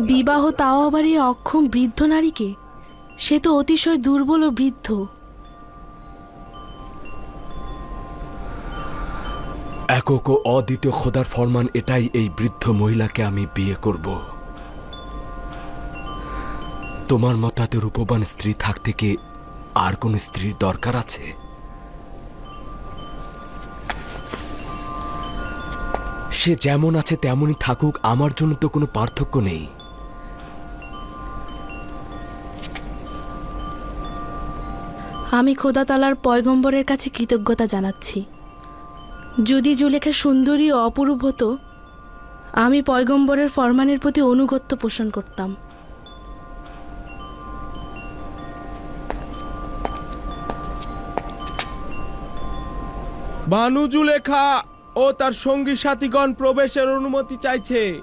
বিবাহ তাও আবার এই অক্ষম বৃদ্ধ নারীকে? সে তো অতিশয় দুর্বল ও বৃদ্ধ। একক ও অদ্বিতীয় খোদার ফরমান এটাই এই বৃদ্ধ মহিলাকে আমি বিয়ে করব। তোমার মতাতে রূপবান স্ত্রী থাকতে কি আর কোন স্ত্রীর দরকার আছে? সে যেমন আছে তেমনই থাকুক, আমার জন্য তো কোনো পার্থক্য নেই। আমি খোদা তালার পয়গম্বরের কাছে কৃতজ্ঞতা জানাচ্ছি। যদি জুলেখা সুন্দরী ও অপরূপ হতো, আমি পয়গম্বরের ফরমানের প্রতি অনুগত্য পোষণ করতাম। বানু জুলেখা ও তার সঙ্গী সাথীগণ প্রবেশের অনুমতি চাইছে।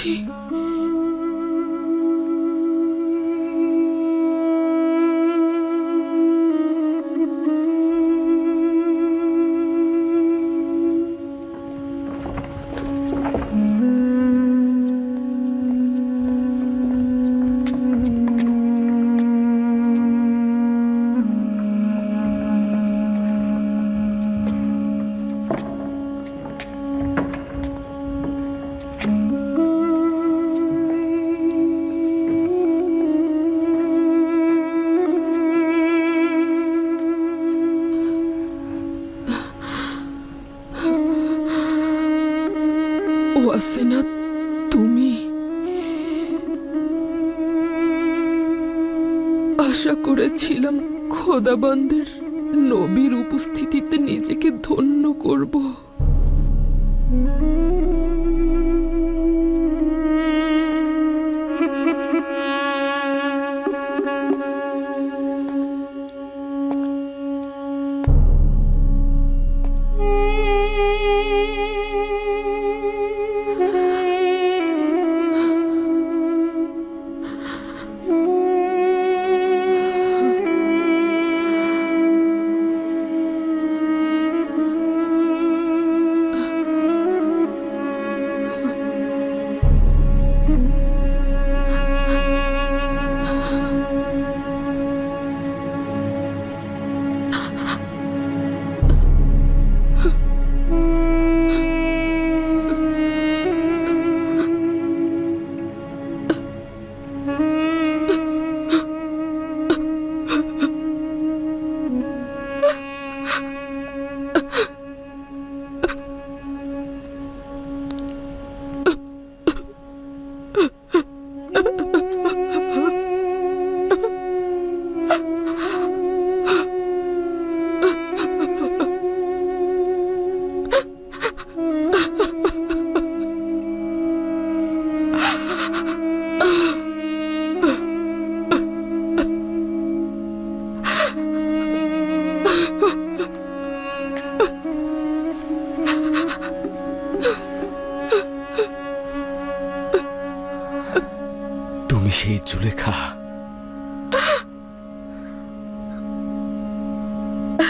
see? হাসেনা তুমি আশা করেছিলাম খোদাবন্দের নবীর উপস্থিতিতে নিজেকে ধন্য করব Thank you.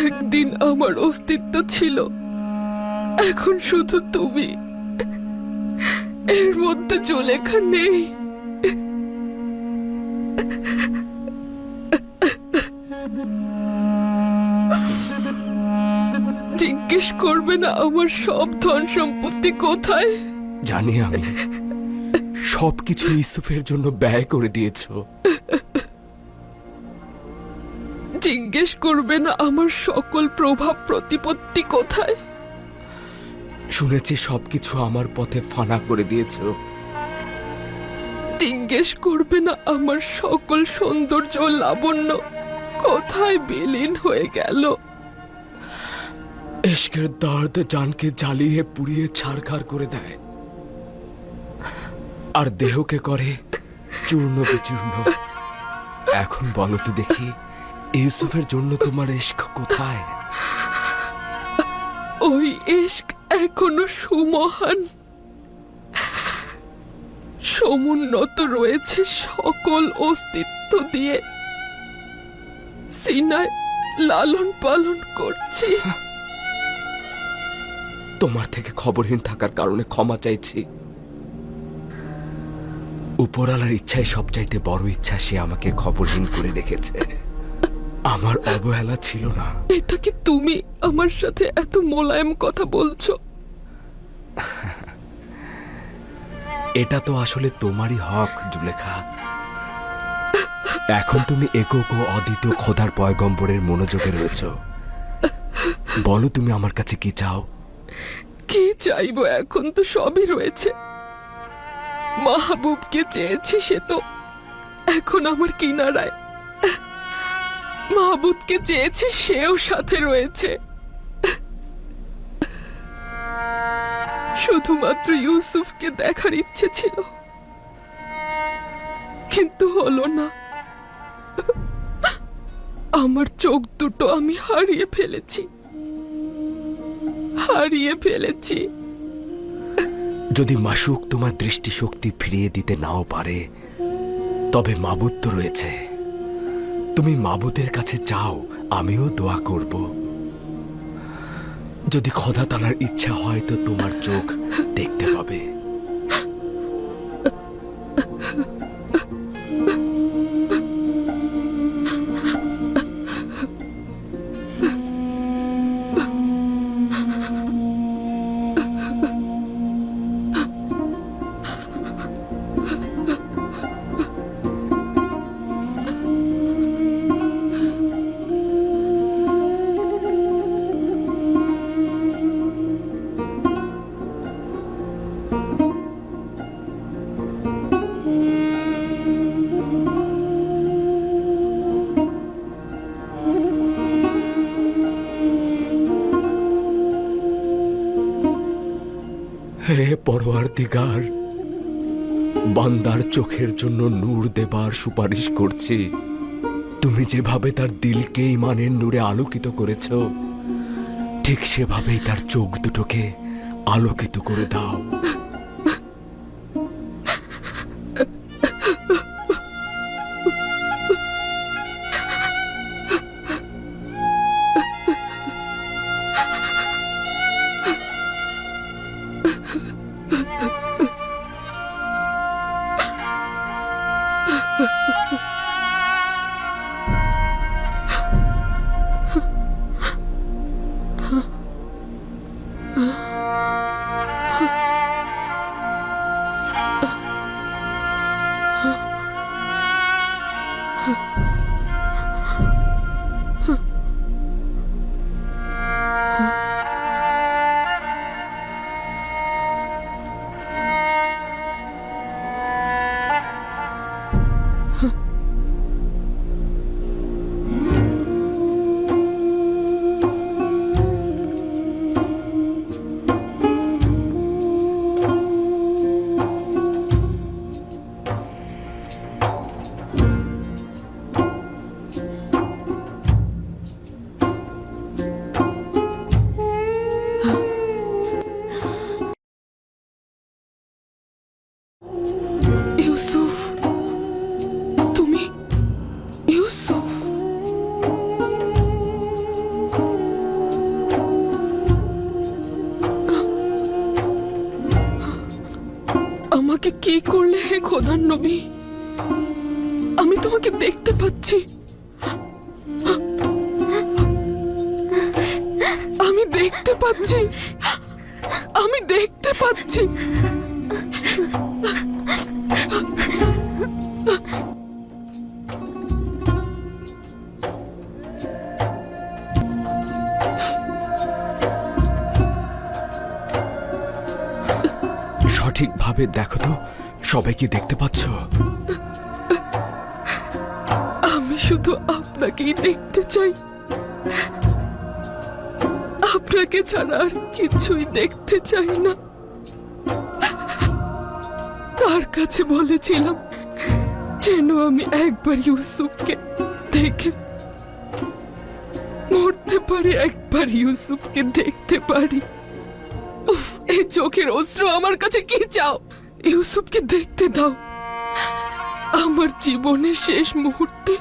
একদিন আমার অস্তিত্ব ছিল। এখন শুধু তুমি। এর মধ্যে জুলেখা নেই। জিজ্ঞেস করবে না আমার সব ধন সম্পত্তি কোথায়? জানি আমি। সবকিছু ইউসুফের জন্য ব্যয় করে দিয়েছ। জিজ্ঞেস করবে না আমার সকল প্রভাব প্রতিপত্তি কোথায়? শুনেছি সবকিছু আমার পথে ফানা করে দিয়েছ। জিজ্ঞেস করবে না আমার সকল সৌন্দর্য লাবণ্য কোথায় বিলীন হয়ে গেল? ইশকের দর্দ জানকে জ্বালিয়ে পুড়িয়ে ছাড়খাড় করে দেয়। আর দেহকে করে চূর্ণ বিচূর্ণ। এখন বলো তো দেখি ইউসুফের জন্য তোমার ইশক কোথায়? ওই ইস্ক এখনও সুমহান। সমুন্নত রয়েছে সকল অস্তিত্ব দিয়ে। সিনায় লালন পালন করছি। তোমার থেকে খবরহীন থাকার কারণে ক্ষমা চাইছি। উপরালার ইচ্ছায় সবচাইতে বড় ইচ্ছা সে আমাকে খবরহীন করে রেখেছে। আমার অবহেলা ছিল না। এটা কি তুমি আমার সাথে এত মোলায়েম কথা বলছো? এটা তো আসলে তোমারই হক জুলেখা। এখন তুমি একক ও অদ্বিতীয় খোদার পয়গম্বরের মনোযোগে রয়েছ। বলো তুমি আমার কাছে কি চাও? কি চাইব এখন তো সবই রয়েছে। মাহবুবকে চেয়েছি সে তো। এখন আমার কিনারায়। মাহবুবকে চেয়েছি সেও সাথে রয়েছে। শুধুমাত্র ইউসুফকে দেখার ইচ্ছে ছিল। কিন্তু হলো না। আমার চোখ দুটো আমি হারিয়ে ফেলেছি। হারিয়ে ফেলেছি। যদি মাসুক তোমার দৃষ্টিশক্তি ফিরিয়ে দিতে নাও পারে, তবে মাবুদ তো রয়েছে। তুমি মাবুতের কাছে চাও আমিও দোয়া করব। যদি খোদা তালার ইচ্ছা হয় তো তোমার চোখ দেখতে হবে। পরোয়ার দিগার বান্দার চোখের জন্য নূর দেবার সুপারিশ করছি। তুমি যেভাবে তার দিলকে ইমানের নূরে আলোকিত করেছ, ঠিক সেভাবেই তার চোখ দুটোকে আলোকিত করে দাও। আমাকে কি করলে হে খোদার নবী? আমি তোমাকে দেখতে পাচ্ছি। আমি দেখতে পাচ্ছি। আমি দেখতে পাচ্ছি। সঠিকভাবে দেখো তো, সবাই কি দেখতে পাচ্ছ? আমি শুধু আপনাকেই দেখতে চাই। আপনাকে ছাড়া আর কিছুই দেখতে চাই না। তার কাছে বলেছিলাম যেন আমি একবার ইউসুফকে দেখে, মরতে পারি একবার ইউসুফকে দেখতে পারি। চোখের অস্ত্র আমার কাছে কি চাও? ইউসুফকে দেখতে দাও। আমার জীবনের শেষ মুহূর্তে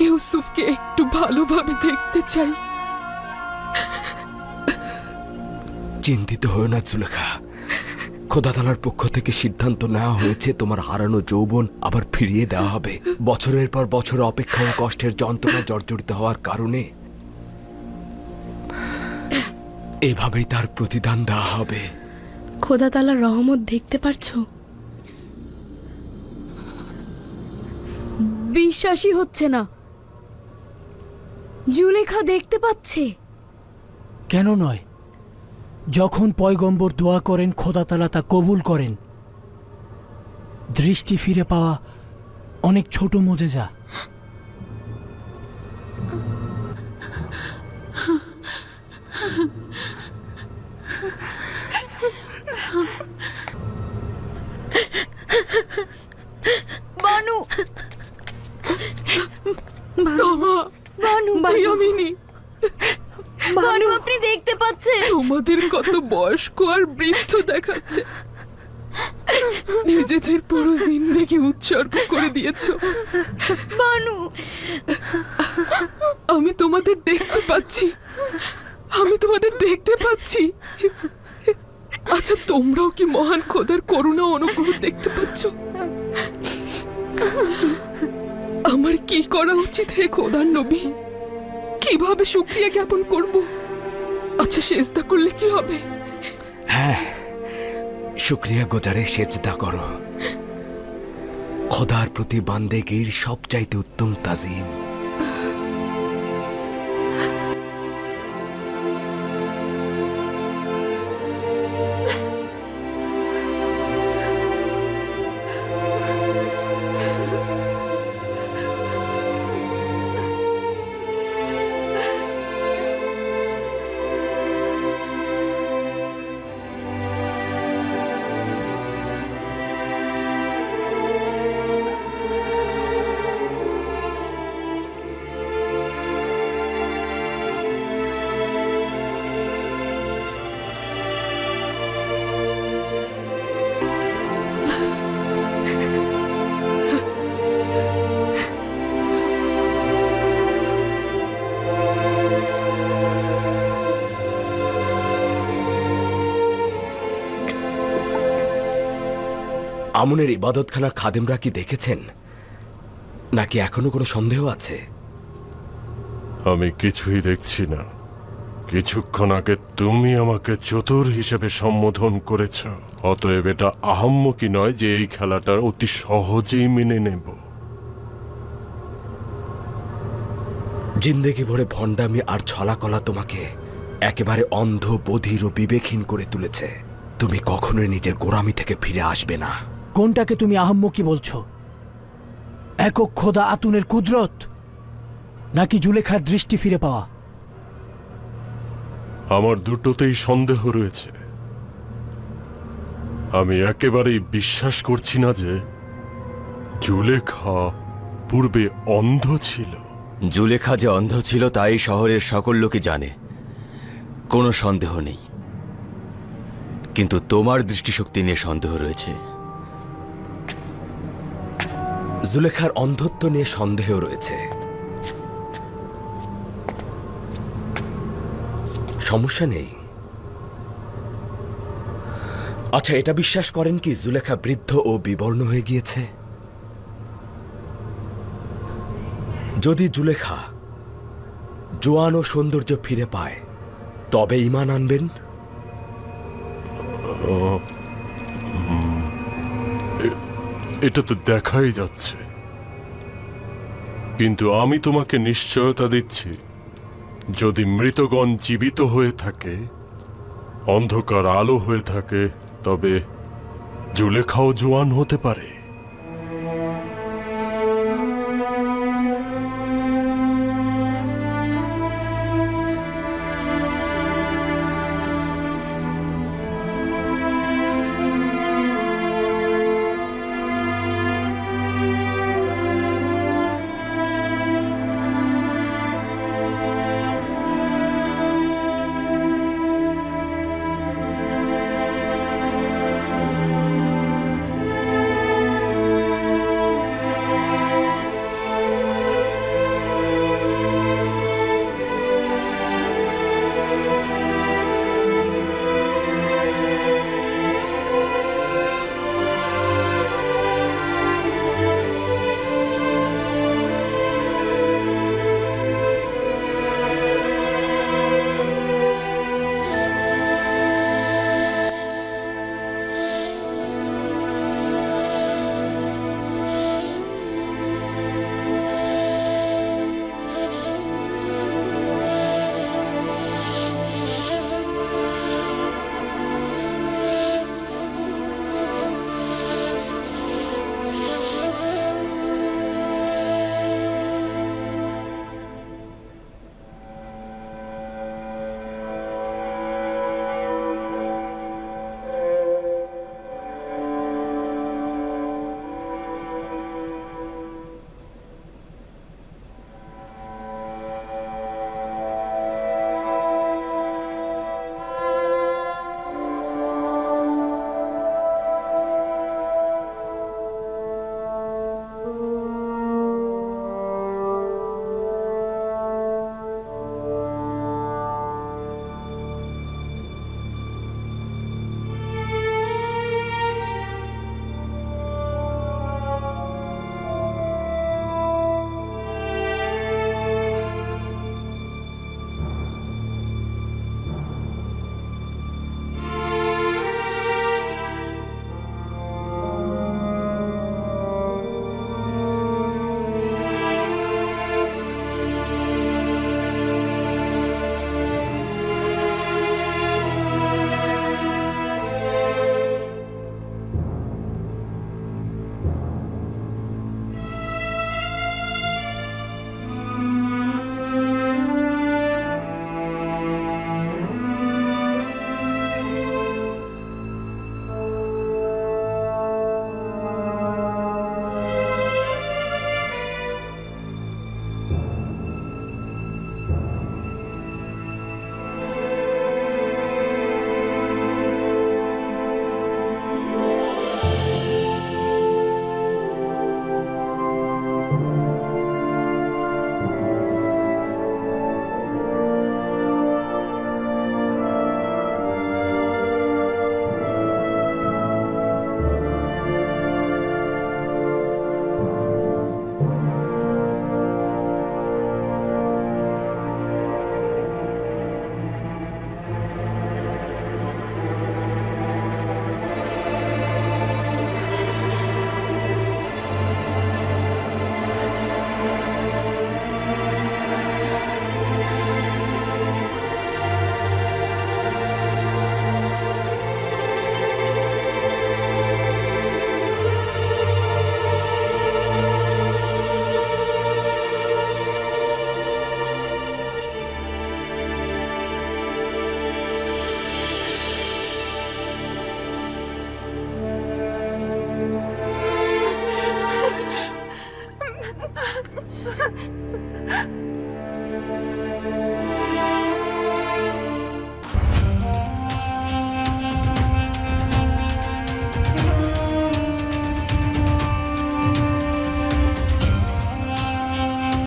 ইউসুফকে একটু ভালোভাবে দেখতে চাই। চিন্তিত হও না জুলেখা খোদা তালার পক্ষ থেকে সিদ্ধান্ত নেওয়া হয়েছে, তোমার হারানো যৌবন আবার ফিরিয়ে দেওয়া হবে। বছরের পর বছর অপেক্ষা ও কষ্টের যন্ত্রণা জর্জরিত হওয়ার কারণে। এভাবেই তার প্রতিদান দেওয়া হবে। খোদা তালার রহমত দেখতে পারছ? বিশ্বাসই হচ্ছে না। জুলেখা দেখতে পাচ্ছে। কেন নয়? যখন পয়গম্বর দোয়া করেন খোদাতালা তা কবুল করেন। দৃষ্টি ফিরে পাওয়া অনেক ছোট মোজেজা। বয়স্ক আর বৃদ্ধ দেখাচ্ছে। নিজেদের পুরো জিন্দেগি উৎসর্গ করে দিয়েছ। বানু। আমি তোমাদের দেখতে পাচ্ছি। আমি তোমাদের দেখতে পাচ্ছি। আচ্ছা তোমরাও কি মহান খোদার করুণা অনুগ্রহ দেখতে পাচ্ছ? আমার কি করা উচিত হে খোদার নবী? কীভাবে শুক্রিয়া জ্ঞাপন করব? আচ্ছা সেজদা করলে কি হবে? হ্যাঁ শুক্রিয়া গোজারে সেজদা করো। খোদার প্রতি বান্দেগীর সবচাইতে উত্তম তাজিম। আমনের ইবাদতখানা খাদেমরা কি দেখেছেন? নাকি এখনও কোনো সন্দেহ আছে? আমি কিছুই দেখছি না। কিছুক্ষণ আগে তুমি আমাকে চতুর হিসেবে সম্বোধন করেছ। অতএব এটা আহাম্মকি নয় যে এই খেলাটা অতি সহজেই মেনে নেব। জিন্দেগি ভরে ভণ্ডামি আর ছলাকলা তোমাকে একেবারে অন্ধ বধির ও বিবেকহীন করে তুলেছে। তুমি কখনোই নিজের গোড়ামি থেকে ফিরে আসবে না। কোনটাকে তুমি আহম্মকি বলছো? একক খোদা আতুনের কুদরত? নাকি জুলেখার দৃষ্টি ফিরে পাওয়া? আমার দুটোতেই সন্দেহ রয়েছে। আমি একেবারেই বিশ্বাস করছি না যে জুলেখা পূর্বে অন্ধ ছিল। জুলেখা যে অন্ধ ছিল তাই শহরের সকল লোকে জানে। কোনো সন্দেহ নেই। কিন্তু তোমার দৃষ্টিশক্তি নিয়ে সন্দেহ রয়েছে। জুলেখার অন্ধত্ব নিয়ে সন্দেহ রয়েছে। সমস্যা নেই। আচ্ছা এটা বিশ্বাস করেন কি জুলেখা বৃদ্ধ ও বিবর্ণ হয়ে গিয়েছে? যদি জুলেখা জোয়ান ও সৌন্দর্য ফিরে পায়, তবে ইমান আনবেন? এটা তো দেখাই যাচ্ছে। কিন্তু আমি তোমাকে নিশ্চয়তা দিচ্ছি, যদি মৃতগণ জীবিত হয়ে থাকে, অন্ধকার আলো হয়ে থাকে, তবে জুলেখাও জোয়ান হতে পারে।